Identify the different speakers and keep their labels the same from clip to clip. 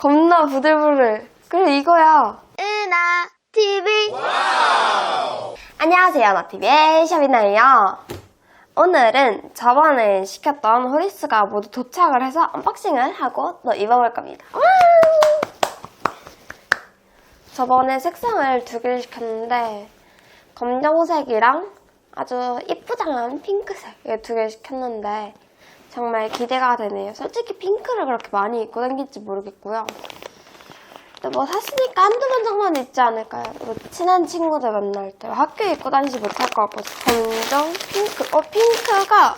Speaker 1: 겁나 부들부들. 그래, 이거야.
Speaker 2: 은하 TV
Speaker 1: 안녕하세요, 나TV의 샤비나예요. 오늘은 저번에 시켰던 호리스가 모두 도착을 해서 언박싱을 하고 또 입어볼 겁니다. 와! 저번에 색상을 두 개를 시켰는데 검정색이랑 아주 이쁘장한 핑크색 이두개 시켰는데 정말 기대가 되네요. 솔직히 핑크를 그렇게 많이 입고 다닐지 모르겠고요. 뭐 샀으니까 한두 번 정도는 있지 않을까요? 뭐 친한 친구들 만날 때 학교에 입고 다니지 못할 것 같고 검정, 핑크 어 핑크가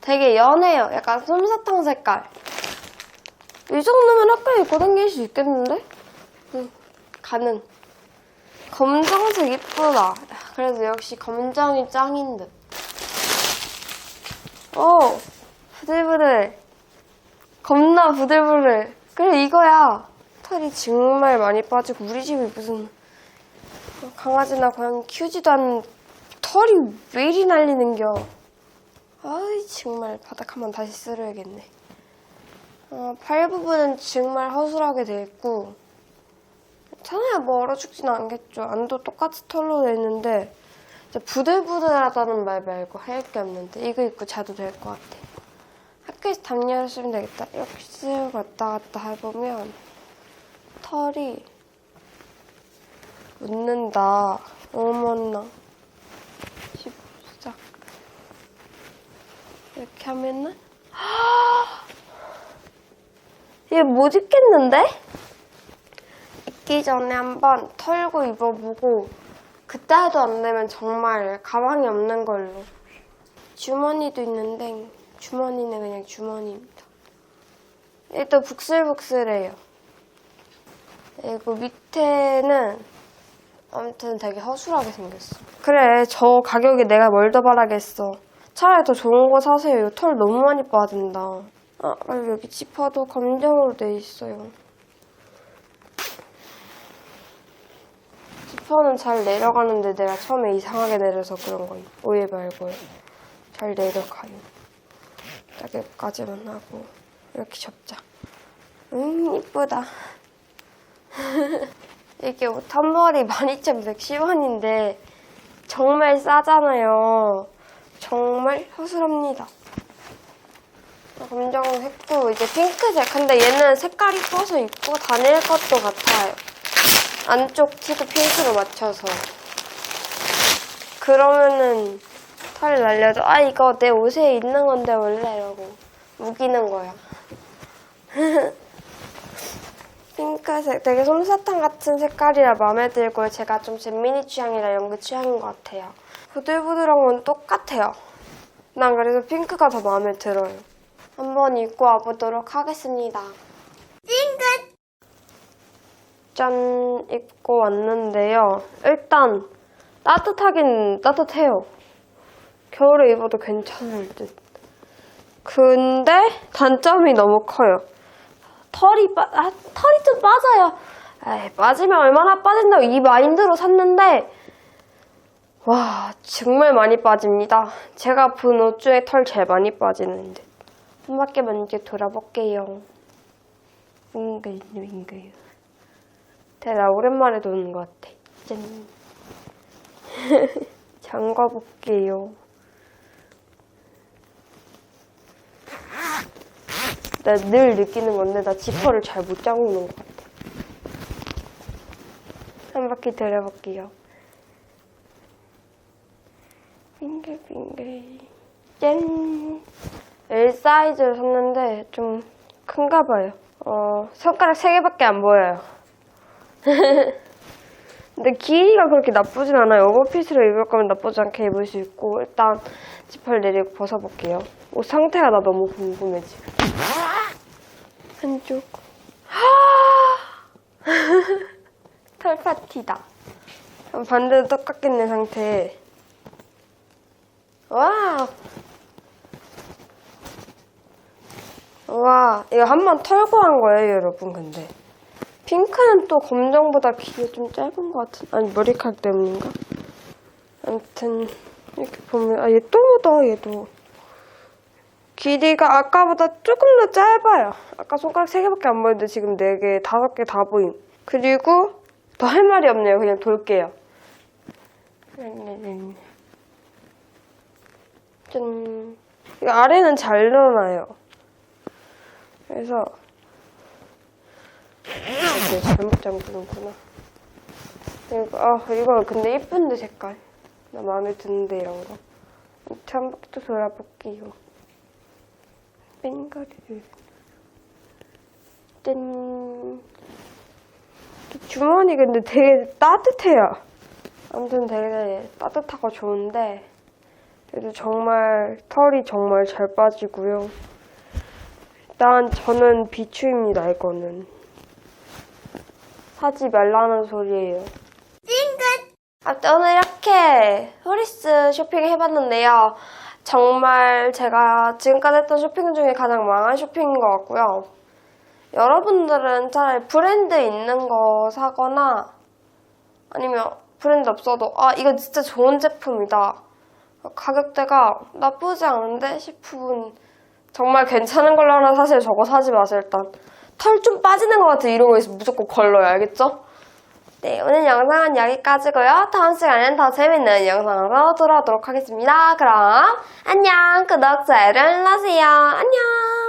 Speaker 1: 되게 연해요 약간 솜사탕 색깔 이 정도면 학교에 입고 다닐 수 있겠는데? 응, 가능 검정색 이쁘다 그래도 역시 검정이 짱인 듯 오, 부들부들. 겁나 부들부들. 그래 이거야. 털이 정말 많이 빠지고 우리 집이 무슨 강아지나 고양이 키우지도 않는 털이 왜 이리 날리는겨. 아이 정말 바닥 한번 다시 쓸어야겠네. 어, 팔 부분은 정말 허술하게 돼 있고. 괜찮아요. 뭐 얼어 죽진 않겠죠. 안도 똑같이 털로 돼 있는데 이제 부들부들하다는 말 말고 할 게 없는데 이거 입고 자도 될 것 같아 학교에서 담요를 쓰면 되겠다 이렇게 쓱 왔다 갔다 해보면 털이 묻는다. 어머나. 시작. 이렇게 하면은 얘못 입겠는데? 입기 전에 한번 털고 입어보고 그때 해도 안 되면 정말 가방이 없는 걸로. 주머니도 있는데 주머니는 그냥 주머니입니다. 얘도 북슬북슬해요. 그리고 밑에는 아무튼 되게 허술하게 생겼어. 그래, 저 가격에 내가 뭘 더 바라겠어. 차라리 더 좋은 거 사세요. 털 너무 많이 빠진다. 아, 그리고 여기 지퍼도 검정으로 돼 있어요. 지퍼는 잘 내려가는데 내가 처음에 이상하게 내려서 그런 거예요. 오해 말고요. 잘 내려가요. 딱 여기까지만 하고 이렇게 접자. 음, 이쁘다. 이게 옷 한 벌이 12,110원인데 정말 싸잖아요. 정말 허술합니다. 검정 했고 이제 핑크색. 근데 얘는 색깔이 이뻐서 입고 다닐 것도 같아요. 안쪽 티도 핑크로 맞춰서. 그러면은 털이 날려도 아 이거 내 옷에 있는 건데 원래 이러고 우기는 거야. 핑크색 되게 솜사탕 같은 색깔이라 마음에 들고 제가 좀 잼민이 취향이라 연기 취향인 것 같아요. 부들부들한 건 똑같아요. 난 그래서 핑크가 더 마음에 들어요. 한번 입고 와보도록 하겠습니다.
Speaker 2: 찡긋
Speaker 1: 짠 입고 왔는데요. 일단 따뜻하긴 따뜻해요. 겨울에 입어도 괜찮을 듯. 근데 단점이 너무 커요. 털이 빠, 아, 털이 좀 빠져요. 에이, 빠지면 얼마나 빠진다고 이 마인드로 샀는데, 와, 정말 많이 빠집니다. 제가 본 옷 중에 털 제일 많이 빠지는데. 한 바퀴 먼저 돌아볼게요. 윙글, 윙글. 대나 오랜만에 도는 것 같아. 짠. 잠가볼게요. 나 늘 느끼는 건데 나 지퍼를 잘 못 잠그는 것 같아. 한 바퀴 돌아볼게요. 빙글빙글. 짠! L 사이즈를 샀는데 좀 큰가 봐요. 어, 손가락 3개밖에 안 보여요. 근데 길이가 그렇게 나쁘진 않아요. 오버핏으로 입을 거면 나쁘지 않게 입을 수 있고 일단 지퍼를 내리고 벗어볼게요. 옷 상태가 나 너무 궁금해 지금. 한쪽. 털 파티다. 그럼 반대도 똑같겠네 상태. 와. 와, 이거 한 번 털고 한 거예요, 여러분, 근데. 핑크는 또 검정보다 길이 좀 짧은 것 같은, 아니, 머리카락 때문인가? 아무튼, 이렇게 보면, 아, 얘 또 묻어, 얘도. 길이가 아까보다 조금 더 짧아요. 아까 손가락 3개밖에 안 보였는데 지금 4개, 5개 다 보임. 그리고 더 할 말이 없네요. 그냥 돌게요. 짠. 이 아래는 잘 늘어나요. 그래서 이렇게 잘못 잠그는구나. 이거, 아, 이거 근데 이쁜데 색깔. 나 마음에 드는데 이런 거. 또 돌아볼게요. 뺑가리를. 짠. 주머니 근데 되게 따뜻해요. 아무튼 되게 따뜻하고 좋은데 그래도 정말 털이 정말 잘 빠지고요. 일단 저는 비추입니다 이거는. 사지 말라는 소리예요.
Speaker 2: 찡긋.
Speaker 1: 아, 오늘 이렇게 허리스 쇼핑 해봤는데요. 정말 제가 지금까지 했던 쇼핑 중에 가장 망한 쇼핑인 것 같고요. 여러분들은 차라리 브랜드 있는 거 사거나 아니면 브랜드 없어도 아, 이거 진짜 좋은 제품이다. 가격대가 나쁘지 않은데 싶은 정말 괜찮은 걸로 하나 사실 저거 사지 마세요, 일단. 털 좀 빠지는 것 같아. 이런 거 있으면 무조건 걸러요, 알겠죠? 네, 오늘 영상은 여기까지고요. 다음 시간엔 더 재밌는 영상으로 돌아오도록 하겠습니다. 그럼 안녕, 구독, 좋아요를 눌러주세요. 안녕!